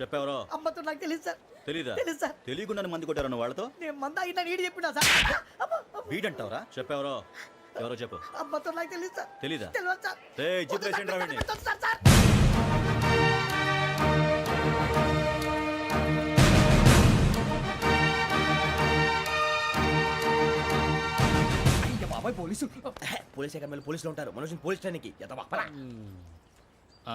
చెప్పెవరో? అమ్మతో నాకు తెలియదు సార్. తెలీదా? తెలీదు సార్. తెలియకుండా మంది కొట్టారు వాళ్ళతో? నేను మంద అయినా నీడి చెప్పినా సార్. బీట్ అంటావరా చెప్పెవరో? ఎవరో చెప్పు. అమ్మతో నాకు తెలియదు సార్. తెలీదా? తెలియదు సార్. రే జిప్ వేసేయండి రా వీడిని. పెట్టొద్దు సార్ సార్. అయ్య బాబాయ్ పోలీసు. పోలీస్ అకాడమీలో పోలీసులు ఉంటారు. మనుషులు పోలీస్ పరా. ఆ,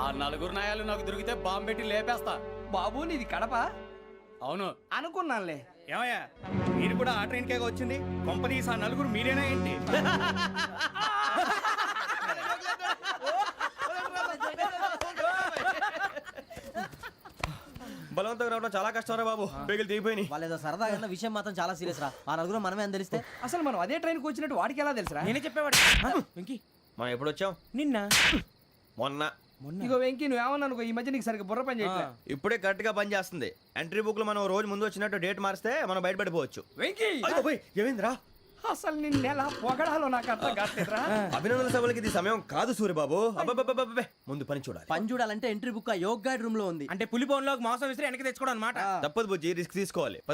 ఆ నలుగురు నాయాలు నాకు దొరికితే బాంబు పెట్టి లేపేస్తా. బాబు నీది కడప? అవును. అనుకున్నానులే. ఏమయ్యా మీరు కూడా ఆ ట్రైన్ కేగా వచ్చింది? కంపెనీస్ ఆ నలుగురు మీరేనా ఏంటి? బలవంతంగా రావడం చాలా కష్టం రా బాబు. పేగులు దిగిపోయినాయి. వాళ్ళు ఏదో సరదాగా అన్న విషయం మాత్రం చాలా సీరియస్ రా. ఆ నలుగురు మనమే అని తెలిస్తే? అసలు మనం అదే ట్రైన్కి వచ్చినట్టు వాడికి ఎలా తెలుసురా? నేనే చెప్పేవాడు వెంకీ. మనం ఎప్పుడు వచ్చాం? నిన్న. మొన్న. ఇగో వెంకీ నువ్వేమన్నా అనుకో ఈ మధ్య నీకు సరిగ్గా బుర్ర పని చేయట్లే. ఇప్పుడే కరెక్ట్గా పని చేస్తుంది. ఎంట్రీ బుక్లో మనం రోజు ముందు వచ్చినట్టు డేట్ మారిస్తే మనం బయటపడిపోవచ్చు. వెంకీ! ఏమైందిరా? అసలు నిన్న ఎలా పొగడాలో నాకు అర్థం కాట్లేదురా. అభినందన సభలకి ఇది సమయం కాదు సూర్యబాబు. అబ్బబ్బబ్బబ్బబ్బే. ముందు పని చూడాలి. పని చూడాలంటే ఎంట్రీ బుక్ ఆ యోగ్ గైడ్ రూమ్లో ఉంది. అంటే పులి బోన్లోకి మాంసం విసిరి వెనక్కి తెచ్చుకోవడం అనమాట తప్పదు బుజ్జి రిస్క్ తీసుకోవాలి.